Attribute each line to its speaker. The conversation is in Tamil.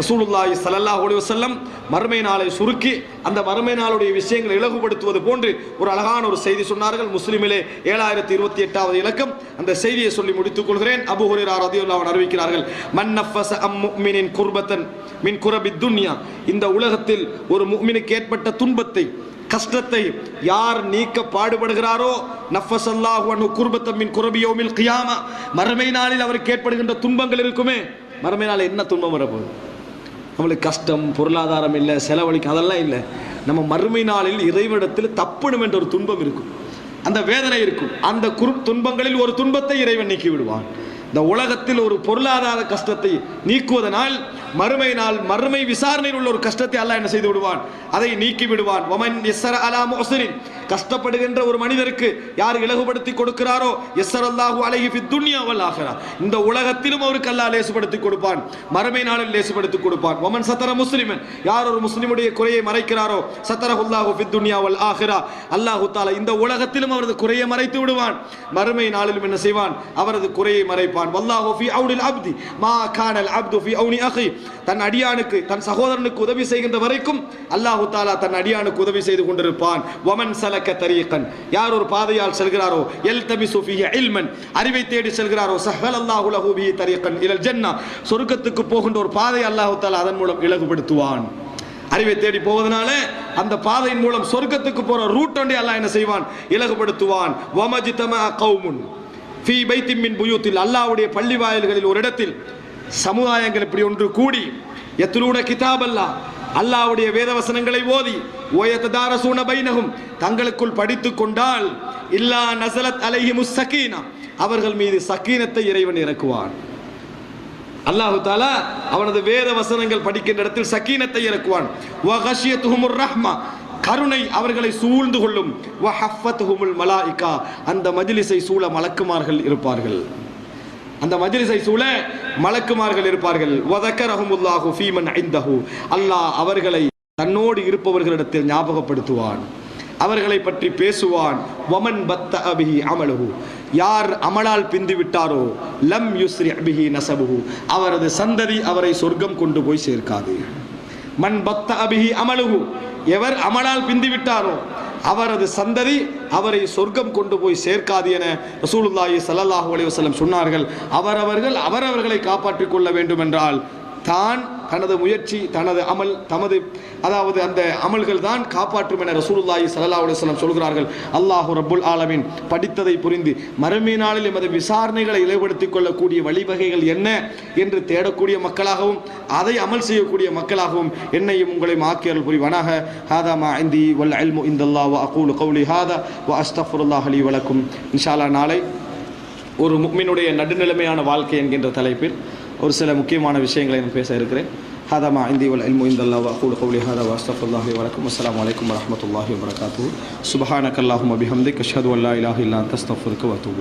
Speaker 1: ரசூலுல்லாஹி ஸல்லல்லாஹு அலைஹி வஸல்லம் மறுமை நாளை சுருக்கி அந்த மறுமை நாளுடைய விஷயங்களை இலகுபடுத்துவது போன்று ஒரு அழகான ஒரு செய்தி சொன்னார்கள். முஸ்லிமிலே ஏழாயிரத்தி இருபத்தி எட்டாவது இலக்கம். அந்த செய்தியை சொல்லி முடித்துக் கொள்கிறேன். அபு ஹுரேரா ரதியுல்லாவன் அறிவிக்கிறார்கள் மன் அம் முக்மினின் குர்பத்தன் மின் குரபி துன்யா. இந்த உலகத்தில் ஒரு முக்மினுக்கு ஏற்பட்ட துன்பத்தை கஷ்டத்தை யார் நீக்க பாடுபடுகிறாரோ நஃபஸ் அல்லாஹு அன்ஹு குர்பத்தம் மின் கியாமா. மறுமை நாளில் அவருக்கு ஏற்படுகின்ற துன்பங்கள் இருக்குமே. மறுமை நாள் என்ன துன்பம் வரப்போகுது? நம்மளுக்கு கஷ்டம் பொருளாதாரம் இல்லை செலவழிக்கும் அதெல்லாம் இல்லை. நம்ம மறுமை நாளில் இறைவனிடத்தில் தப்பணும் என்ற ஒரு துன்பம் இருக்கும். அந்த வேதனை இருக்கும். அந்த குறு துன்பங்களில் ஒரு துன்பத்தை இறைவன் நீக்கி விடுவான் இந்த உலகத்தில் ஒரு பொருளாதார கஷ்டத்தை நீக்குவதனால் மறுமை நாள் மறுமை விசாரணையில் உள்ள ஒரு கஷ்டத்தை அல்லாஹ் என்ன செய்து விடுவான்? அதை நீக்கி விடுவான். ஒமன் எஸ்ஸர அலா முஹ்சினின். கஷ்டப்படுகின்ற ஒரு மனிதருக்கு யார் இலகுபடுத்தி கொடுக்கிறாரோ? எஸ்ஸர் அல்லாஹு அலைஹி ஃபித் துன்யா வல் இந்த உலகத்திலும் அவருக்கு அல்லாஹ் லேசுபடுத்தி கொடுப்பான். மறுமை நாளில் லேசுபடுத்தி கொடுப்பான். ஒமன் சத்தர முஸ்லிமன். யார் ஒரு முஸ்லிமுடைய குறையை மறைக்கிறாரோ? சத்தரஹுல்லாஹு ஃபித் துன்யா வல் ஆஹிரா. அல்லாஹு தாலா இந்த உலகத்திலும் அவரது குறையை மறைத்து விடுவான். மறுமை நாளிலும் என்ன செய்வான்? அவரது குறையை மறைப்பான். வல்லாஹு ஃபி அவுனில் அப்தி. மா கானல் அப்து ஃபி அவுனி அஹி. தன் அடியானுக்கு தன் சகோதரனுக்கு உதவி செய்கின்ற வரைக்கும் அல்லாஹு தாலா தன் அடியானுக்கு உதவி செய்து கொண்டிருப்பான். ஒமன் சலக்க தரியக்கன் யார் ஒரு பாதையால் செல்கிறாரோ? எல் தபி சுஃபிய இல்மன். அறிவை தேடி செல்கிறாரோ? சஹல் அல்லாஹு லஹூபி தரியக்கன் இதில் இலல் ஜன்னா. சொர்க்கத்துக்கு போகின்ற ஒரு பாதை அல்லாஹு தாலா அதன் மூலம் இலகுபடுத்துவான். அறிவை தேடி போவதனால அந்த பாதையின் மூலம் சொர்க்கத்துக்கு போற ரூட் ஒன்றே அல்லாஹ் என்ன செய்வான்? இலகுபடுத்துவான். வமஜிதம கவுமுன் ஃபீ பைத்தின் மின் புயூத்தில். அல்லாஹ்வுடைய பள்ளி வாயில்களில் ஒரு இடத்தில் சமுதாயங்கள் இப்படி ஒன்று கூடி எத்துலூன கிதாப் அல்லாஹ் அல்லாஹ்வுடைய வேதவசனங்களை ஓதி ஓயத்ததாரசூன பைனகும் தங்களுக்குள் படித்து கொண்டால் இல்லா நசலத் அலைஹி சக்கீனா அவர்கள் மீது சக்கீனத்தை இறைவன் இறக்குவான். அல்லாஹு தாலா அவனது வேத வசனங்கள் படிக்கின்ற இடத்தில் சக்கீனத்தை இறக்குவான். ரஹ்மா கருணை அவர்களை சூழ்ந்து கொள்ளும். வஹஃபத்துஹுமுல் அந்த மஜிலிசை சூழ மலக்குமார்கள் இருப்பார்கள். அந்த மஜ்லிஸை சூழ மலக்குமார்கள் இருப்பார்கள். வதக்கரஹுமுல்லாஹு ஃபீமன் ஐந்தஹு அல்லாஹ் அவர்களை தன்னோடு இருப்பவர்களிடத்தில் ஞாபகப்படுத்துவான். அவர்களை பற்றி பேசுவான். வமன் பத்த அபிஹி அமலுஹு. யார் அமலால் பிந்து விட்டாரோ லம் யுஸ்ரி அபிஹி நசபுஹு. அவரது சந்ததி அவரை சொர்க்கம் கொண்டு போய் சேர்க்காது. மண் பத்த அபிஹி அமலுகு எவர் அமலால் பிந்து விட்டாரோ அவரது சந்ததி அவரை சொர்க்கம் கொண்டு போய் சேர்க்காது என ரசூலுல்லாஹி சல்லாஹூ அலைஹி சொன்னார்கள். அவரவர்கள் அவரவர்களை காப்பாற்றிக் கொள்ள வேண்டும் என்றால் தான் தனது முயற்சி தனது அமல் தமது அதாவது அந்த அமல்கள் தான் காப்பாற்றும் என ரசூலுல்லாஹி சல்லா அலுவலம் சொல்கிறார்கள். அல்லாஹு ரபுல் ஆலமின். படித்ததை புரிந்து மறுமை நாளில் எமது விசாரணைகளை இலைப்படுத்திக் கொள்ளக்கூடிய வழிவகைகள் என்ன என்று தேடக்கூடிய மக்களாகவும் அதை அமல் செய்யக்கூடிய மக்களாகவும் என்னையும் உங்களையும் ஆக்கியர்கள் புரிவானாக. ஹாதா மா இந்தி வல் அல்மு இந்தல்லா வ அகூலு கௌலி ஹாதா வ அஸ்தஃபுல்லாஹ் அலி வழக்கும் இன்ஷாலா நாளை ஒரு முக்மினுடைய நடுநிலைமையான வாழ்க்கை என்கின்ற தலைப்பில் ஒரு சில முக்கியமான விஷயங்களை நான் பேச இருக்கிறேன். ஹாதாமா இந்தி வல் இல்மு இந்தல்லா வக்கூல் கவுலி ஹாதா வாஸ்தஃபுல்லாஹி வரக்கும் அஸ்லாம் வலைக்கம் வரமத்துல்லாஹி வரகாத்து சுபஹானக் அல்லாஹும் அபிஹம்தி கஷது அல்லா இலாஹ் இல்லா தஸ்தஃபுருக்கு வத்தூபு